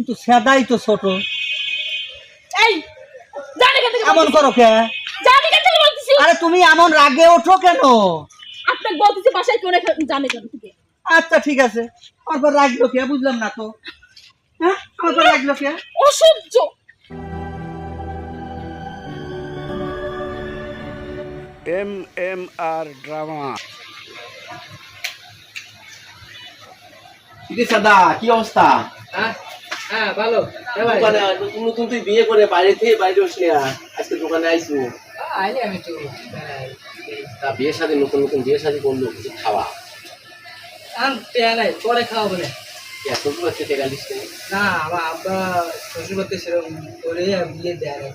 কিন্তু সেদাই তো ছোট। এই এমন করো কে? আরে তুমি এমন রাগে ওঠো কেন? আপনাকে বলতেছি বাসায় কোন জানে কেন আচ্ছা ঠিক আছে। আমার পর রাখল কে? বুঝলাম না তো। হ্যাঁ? আমার পর রাখল কে? অসহ্য। এম এম আর ড্রামা। কি সাদা? কি অবস্থা? হ্যাঁ? হ্যাঁ ভালো। এ দোকানে নতুন নতুন তুই বিয়ে করে বাইরে থেকে বাইরে আসলি আজকে দোকানে আইসু। আইলে আমি একটু তা বিয়ে শাদী নতুন নতুন করল কিছু খাওয়া? আম টেয়া নাই পরে শ্বশুর টেকালিস না আমার আব্বা শ্বশুর করতে সেরকম করে বিয়ে দেয় না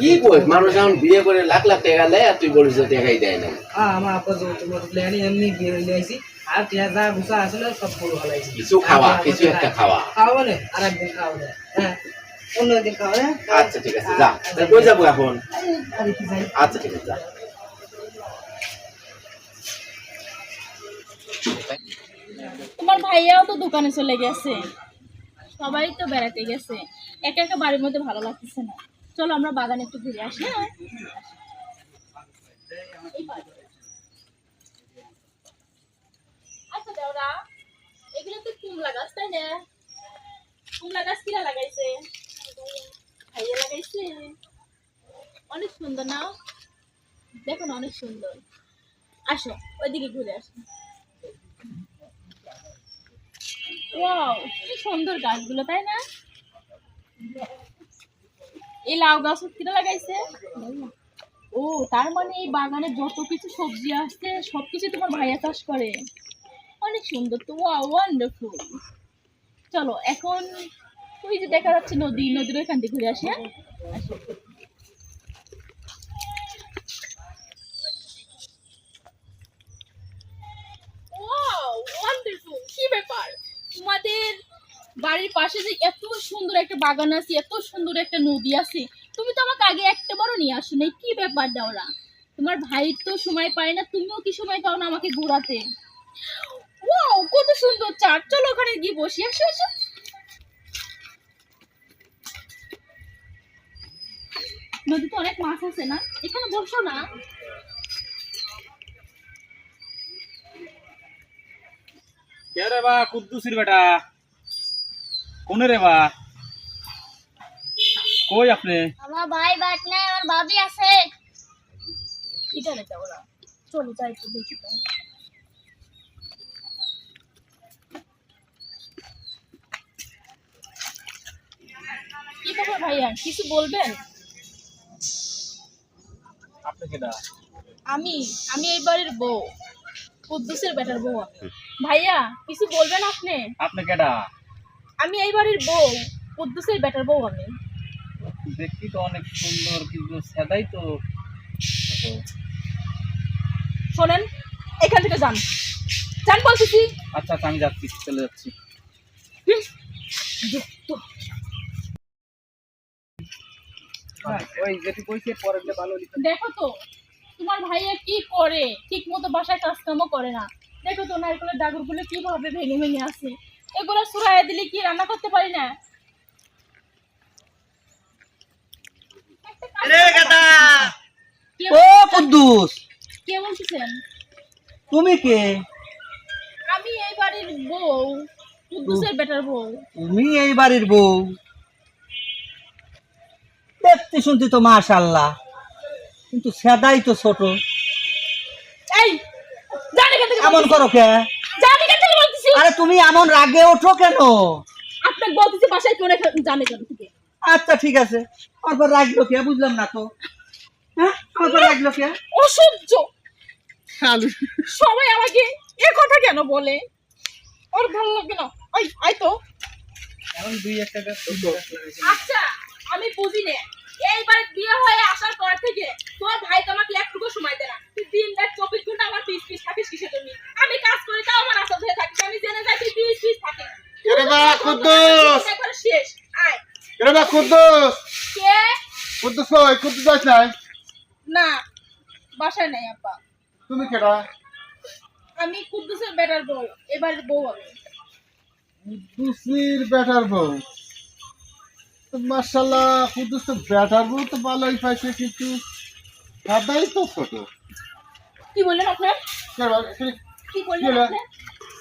কি মানুষ এখন বিয়ে করে লাখ লাখ টাকা নেয় আর তুই বলিস টাকাই দেয় না। হ্যাঁ আমার আব্বা যৌতুক মতো প্ল্যানে এমনি বিয়ে হয়ে আইছি আর যা গুছা আসলে সব পুরো কিছু খাওয়া, কিছু একটা খাওয়া। খাওয়া বলে আর একদিন খাওয়া যায় হ্যাঁ খাওয়া যায় আচ্ছা ঠিক আছে যা কই যাব এখন। আচ্ছা ঠিক আছে যা তোমার ভাইয়াও তো দোকানে চলে গেছে। সবাই তো বেড়াতে গেছে। একা একা বাড়ির মধ্যে ভালো লাগতেছে না। চলো আমরা বাগানে একটু ঘুরে আসি হ্যাঁ এই বাড়ি। আচ্ছা দেওরা এগুলো তো কুমলা গাছ তাই না কুমলা গাছ কিরা লাগাইছে ভাইয়া লাগাইছে অনেক সুন্দর না? দেখো না অনেক সুন্দর। আসো, ওইদিকে ঘুরে আসো। ওয়াও, কি সুন্দর গাছগুলো, তাই না? এই লাউ গাছ কিরা লাগাইছে? ও, তার মানে এই বাগানে যত কিছু সবজি আসছে সবকিছু তোমার ভাইয়া চাষ করে। অনেক সুন্দর তো, ওয়াও ওয়ান্ডারফুল চলো, এখন ওই যে দেখা যাচ্ছে নদী, নদীর ওইখান থেকে ঘুরে আসি হ্যাঁ আসো। ওয়াও ওয়ান্ডারফুল কি ব্যাপার তোমাদের বাড়ির পাশে যে এত সুন্দর একটা বাগান আছে, এত সুন্দর একটা নদী আছে, তুমি তো আমাকে আগে একটা বারও নিয়ে আসো নাই কি ব্যাপার দেওরা? তোমার ভাই তো সময় পায় না, তুমিও কি সময় পাও না আমাকে ঘোরাতে? কত সুন্দর চাট চলো ওখানে গিয়ে বসি, আসো আসো। নদীতে অনেক মাছ আছে না? এখানে বসো না। কে রে বা কুদ্দুসির বেটা? কোনে রে বা কই আপনি আমার ভাই বাট নাই আমার ভাবি আছে এটা রে দেওরা চলো যাই একটু দেখি তো কি খবর ভাইয়া কিছু বলবেন আপনি কেডা আমি আমি এই বাড়ির বউ কুদ্দুসের বেটার বউ ভাইয়া কিছু বলবেন আপনি আপনি কেডা আমি এই বাড়ির বউ কুদ্দুসের বেটার বউ আমি। দেখতে তো অনেক সুন্দর কিন্তু সেদাই তো। শোনেন এখান থেকে যান। যান বলতেছি। আচ্ছা আচ্ছা আমি যাচ্ছি চলে যাচ্ছি। হুম, ওই যেটি কইছে পরে ভালো দেখো তো তোমার ভাইয়া কি করে? ঠিক মতো বাসায় কাজকামও করে না। দেখো তো নারকেলের ডাগরগুলো কীভাবে ভেঙে ভেঙে আসে এগুলো সুরাইয়া দিলে কি রান্না করতে পারি না? ও কুদ্দুস! কে বলতেছেন? তুমি কে? আমি এই বাড়ির বউ কুদ্দুসের বেটার বউ। তুমি এই বাড়ির বউ। দেখতে শুনতে তো মাশাল্লাহ কিন্তু সেদাই তো ছোট। এই জানি কেন এমন করো কে? জানি আরে তুমি এমন রাগে ওঠো কেন? আপনাকে বলতেছি বাসায় কেউ জানে কেন আচ্ছা ঠিক আছে। আমার পর রাখল কে বুঝলাম না তো। হ্যাঁ? আমার পর রাখল কে অসহ্য। সবাই আমাকে এ কথা কেন বলে? ওর ভালো লাগে না। ওই আই তো। এখন দুই একটা গাছ আচ্ছা আমি বুঝি না। এইবার বিয়ে হয়ে আসার পর থেকে তোর ভাই তোমাকে একটুকু সময় দেয় না। তুই দিন রাত চব্বিশ ঘণ্টা আমার পিস পিস থাকিস কিসের জন্য আমি কাজ করি তাও আমার আমি জেনে যাই তুই পিস পিস থাকিস এরে বা, কুদ্দুস! শেষ। আয়। এরে বা কুদ্দুস! কে? কুদ্দুস কই? কুদ্দুস যাস নাই? না বাসায় নাই আব্বা তুমি কেডা? আমি কুদ্দুসের বেটার বউ এবার বউ আমি কুদ্দুসির বেটার বউ? মার্শাল্লাহ কুদ্দুস তো ব্যাটার বউ তো ভালোই পাইছে কিন্তু সাদাই তো ছোট। কি বললেন আপনার? কে বললেন আপনার?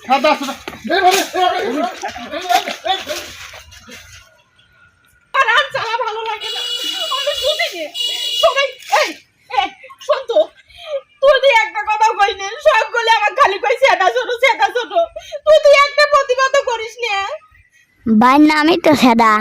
সাদা ছোট এইভাবে, এইভাবে, এইভাবে। আর আর চালা ভালো লাগে না আমি সবাই এই তুই তুই একটা কথা কই নে সব গলে আমার খালি কই সেটা ছোট সেটা ছোট তুই তুই একটা প্রতিবাদ করিস নে। ভাইয়ের নামই তো সেদা